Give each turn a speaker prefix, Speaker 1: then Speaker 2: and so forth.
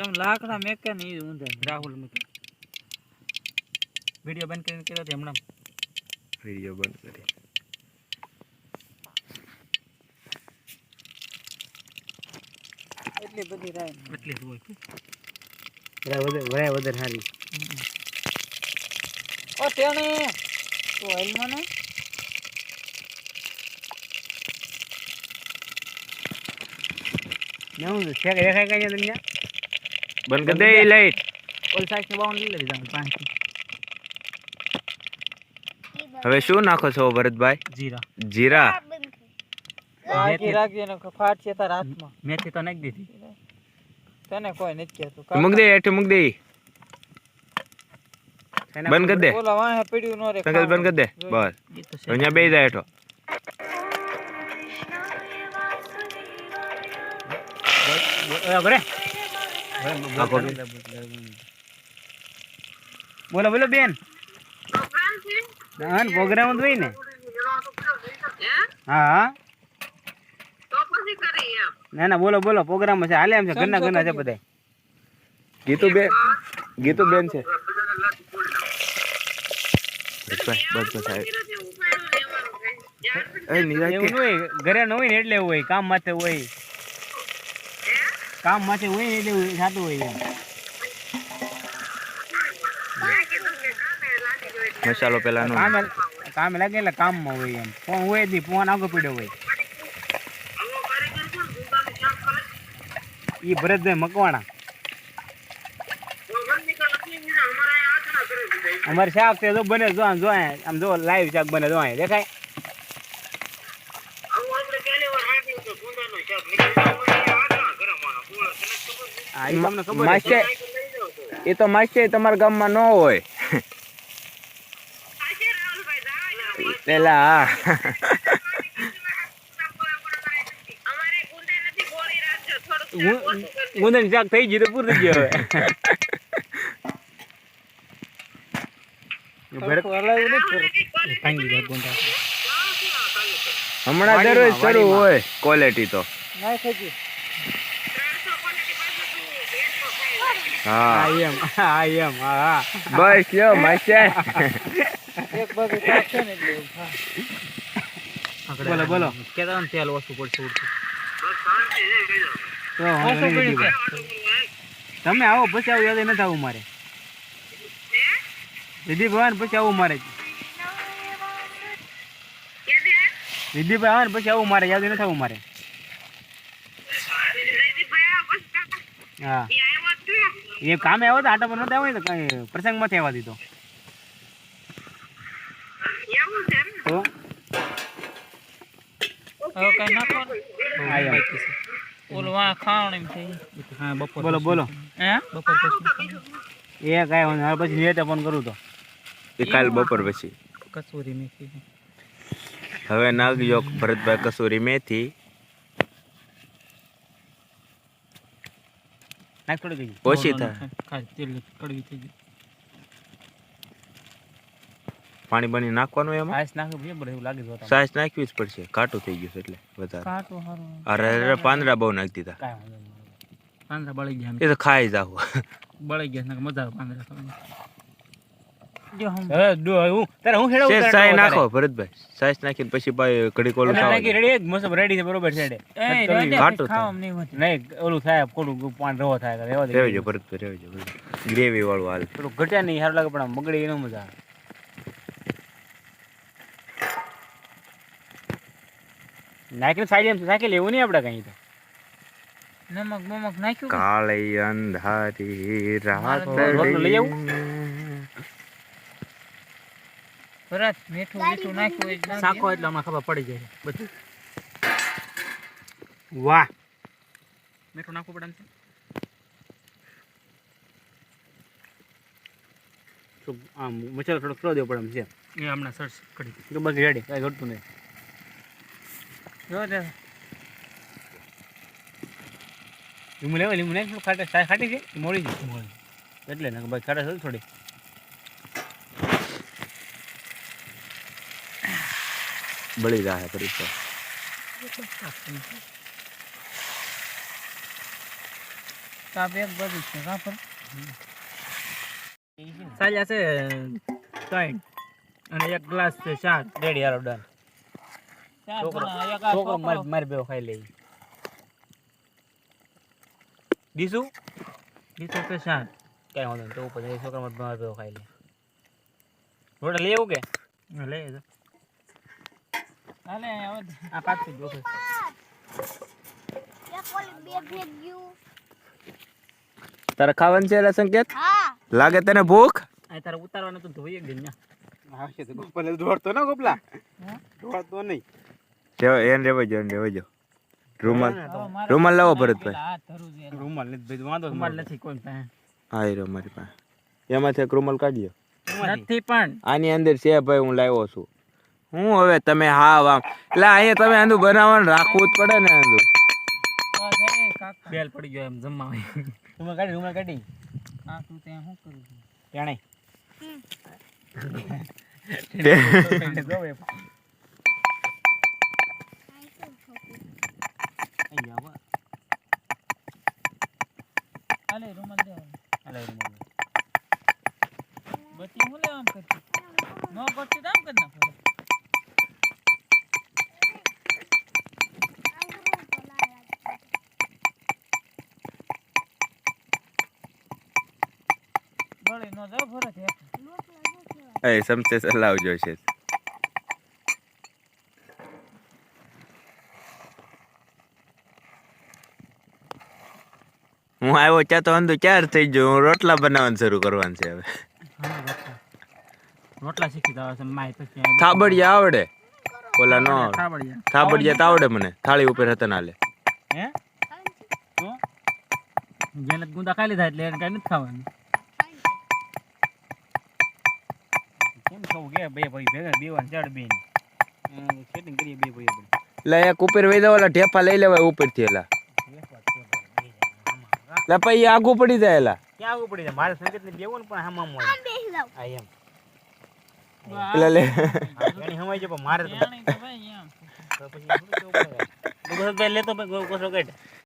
Speaker 1: તમે લાકડા મેકે ને ઈ ઊંધા
Speaker 2: રાહુલ મૂકે. વીડિયો બંધ કરીને કર્યો હતો હમણાં
Speaker 3: વીડિયો બંધ કરી.
Speaker 1: એટલી બધી રાય
Speaker 2: એટલી જ હોય.
Speaker 4: વધારે વધારે વધારે સારી
Speaker 1: ઓ તેણે તો હેલ મને?
Speaker 4: નવું છે કે દેખાય કઈ તમને?
Speaker 3: બંધ કરી દે લાઈટ
Speaker 2: ઓલ સાઈઝની બાઉન્ડ લઈ લીધા પાંચ
Speaker 3: હવે શું નાખો છો ભરતભાઈ
Speaker 2: જીરા
Speaker 3: જીરા
Speaker 1: રાખી રાખી ને ફાટ છે તારા હાથમાં
Speaker 2: મેથી તો નાખી દીધી
Speaker 1: તને કોઈ નથી કહેતું
Speaker 3: મૂક દે હેઠે મૂક દે બંધ કરી દે
Speaker 1: બોલા વાહે પડ્યું નો રે
Speaker 3: સંકલ્પ બંધ કરી દે બસ અહીંયા બે જાય એઠો કોણ?
Speaker 4: બોલો બોલો બેન. હા પ્રોગ્રામ જોઈ હોય ને. હા હા. ના ના બોલો બોલો પ્રોગ્રામ છે. હાલે એમ છે ઘરના ઘરના છે બધા
Speaker 3: ગીતુ બેન ગીતુ બેન છે
Speaker 4: ઘરે ન હોય ને એટલે હોય કામ માથે હોય. કામ માટે હોય એટલે થતું હોય એમ.
Speaker 3: મસાલો પેલા
Speaker 4: કામે કામે લાગે એટલે કામમાં હોય એમ. ફોન હોય જ નહીં ફોન આગળ પડ્યો હોય. ઈ ભરતભાઈ મકવાણા. અમારે શાક છે જો બને જો આમ જો આમ જો લાઈવ શાક બને જો આમ દેખાય?
Speaker 3: એ તો માસ્ટર તમારા ગામમાં ન હોય. પેલા હા.
Speaker 4: ગુંદન શાક થઈ ગયું તો પૂરું થઈ ગયું હવે.
Speaker 3: હમણાં દરરોજ શરૂ હોય ક્વોલિટી તો.
Speaker 1: નાખી દે.
Speaker 3: હા.
Speaker 4: એમ. હા એમ હા હા.
Speaker 3: બસ લ્યો માસ્ટર
Speaker 1: એક બાજુ શાક છે ને એટલે
Speaker 4: બોલો, બોલો.
Speaker 2: કેતા ને તેલ ઓછું પડશે ઉડતું.
Speaker 4: તમે આવો પછી આવું યાદ નથી આવું મારે. દીદીભાઈ આવે પછી આવું મારે. દીદીભાઈ આવે ને પછી આવું મારે યાદ નથી આવું મારે. હા. એ કામે આવ્યો તો આટા પર નતો આવ્યો કઈ પ્રસંગમાંથી થવા દીધો. તો બોલો બોલો. એ કાંઈ. પછી નિયતે ફોન કરું તો.
Speaker 3: એ કાલ બપોર પછી.
Speaker 2: કસૂરી મેથી.
Speaker 3: હવે નાખજો ભરતભાઈ કસૂરી મેથી
Speaker 4: નાખ થોડી ગઈ
Speaker 3: ઓછી થાય.
Speaker 2: ખાલી તેલ કડવી થઈ ગઈ
Speaker 3: પાણી બની નાખવાનું એમાં?
Speaker 4: આઈસ નાખી બરાબર એવું લાગે જો તમને.
Speaker 3: સાસ નાખવી જ પડશે. કાટું થઈ ગયું છે એટલે વધારે.
Speaker 1: કાંટો હારો.
Speaker 3: અરે અરે પાંદડા બહુ નાખી દીધા
Speaker 2: પાંદડા બળી ગયા
Speaker 3: એ તો ખાઈ જાવ
Speaker 2: બળી ગયા મજા આવે પાંદડા ખાવાની.
Speaker 3: નાખો ભરતભાઈ. સાસ નાખીને પછી પાછી ઘડી કોલું
Speaker 4: નાખી રેડી મસ્ત રેડી છે બરોબર છે રેડી.
Speaker 1: એ
Speaker 4: નથી
Speaker 1: રેડે
Speaker 3: ઘાટું
Speaker 1: ખાવામાં નહીં
Speaker 4: ઓલું થાય કોડું પાન રવો થાય રેવા દે
Speaker 3: રહેજો ભરતભાઈ. રહેજો ગ્રેવી વાળું હાલ.
Speaker 4: થોડું ઘટ્યા નહીં સારું લાગે પણ આમ એનો મજા આવે. નાખીને સાઈડ એમ નાખી લેવું નહીં આપણે કઈ તો.
Speaker 1: નમક બમક નાખ્યું?
Speaker 3: કાળી અંધારી રાત
Speaker 4: લઈ આવું?
Speaker 1: ભરત મીઠું મીઠું નાખ્યું એટલે
Speaker 2: શાકો એટલે હમણાં ખબર પડી જાય. બધું.
Speaker 4: વાહ.
Speaker 2: મીઠું નાખવું પડે
Speaker 4: તો. આમ મસાલો થોડો સ્લો દેવો પડે એમ છે.
Speaker 2: એ હમણાં સર્ચ કરી
Speaker 4: તો બાકી રેડી કાંઈ ઘટતું નહીં.
Speaker 1: જો દે
Speaker 4: લીંબુ લેવા લીંબુ નાખ થોડું ખાટી ખાટી છે મોડી છે?
Speaker 2: મોળી.
Speaker 4: એટલે ને ભાઈ ખાટા થોડી.
Speaker 3: બળી જાય ભરતભાઈ
Speaker 1: કાપ એક બધું છે કાપર
Speaker 2: સાજા છે ત્રણ અને એક ગ્લાસ છે ચાર
Speaker 4: રેડી હાલો ડન છોકરો
Speaker 1: જણા, એક આ
Speaker 4: છોકરો મારી. મારી બેવ ખાઈ લઈ દીસુ
Speaker 2: બીજો? છે ચાર
Speaker 4: કઈ વાંધો નહીં તો ઉપર છોકરા મારી બેવ ખાઈ લે. રોડ લઈ આવું કે
Speaker 2: લઈ
Speaker 1: હવે
Speaker 2: આ પાછું જોશે
Speaker 3: તારે ખાવાનું છે એલા સંકેત
Speaker 5: હા.
Speaker 3: લાગે તને ભૂખ?
Speaker 2: આ તારે ઉતારવાનું તો ધોઈ જ ને
Speaker 4: આવશે તો ગોપલા દોડતો ના ગોપલા. દોડતો નહીં.
Speaker 3: રેવા એને રેવા જો એને રેવા જો રૂમાલ રૂમાલ લાવો ભરતભાઈ.
Speaker 4: રૂમાલ નથી ભાઈ વાંધો
Speaker 2: રૂમાલ નથી કોઈ પાસે.
Speaker 3: હા એ રહ્યો મારી પાસે. એમાંથી એક રૂમાલ કાઢ્યો
Speaker 2: નથી પણ.
Speaker 3: આની અંદર છે ભાઈ હું લાવ્યો છું. હું હવે તમે હા વામ એટલે અહીંયા તમે આંધું બનાવવાનું રાખવું જ પડે ને આંધું
Speaker 2: બેલ પડી ગયો એમ જમવા.
Speaker 4: રૂમાલ કાઢી રૂમાલ કાઢી.
Speaker 1: આ તું ત્યાં શું કરું
Speaker 4: જાણે
Speaker 1: હાલે નો જાવ હે
Speaker 3: એ સમસે ચલાવજો છે. હું આવ્યો ત્યાં તો અંધું ચાર થઈ ગયો હું રોટલા બનાવવાનું શરૂ કરવાનું છે હવે.
Speaker 2: રોટલા. શીખી જવા છે માય પછી
Speaker 3: થાબડિયા આવડે? ઓલા નો
Speaker 2: થાબડિયા
Speaker 3: થાબડિયા. તો આવડે મને થાળી ઉપર હતા નાલે
Speaker 4: હે?
Speaker 2: જેને ગુંદા ખાઈ લીધા એટલે એને કઈ નથી ખાવાનું.
Speaker 4: કહું કે બે ભાઈ ભેગા બેવાન ચાડ બેન. સેટિંગ કરીએ બે ભાઈ
Speaker 3: એટલે એક ઉપર વહી દો ઓલા ઢેફા લઈ લેવાય ઉપરથી એલા. એટલે પછી આગું પડી જાય એલા.
Speaker 4: ક્યાં આગું પડી જાય? મારે સંકેત ને બેવું પણ હામાં હોય. આ એમ.
Speaker 3: એટલે લે.
Speaker 4: એની હમાઈ જાય પણ મારે તો પછી લેતો ગોસરો કાઢ.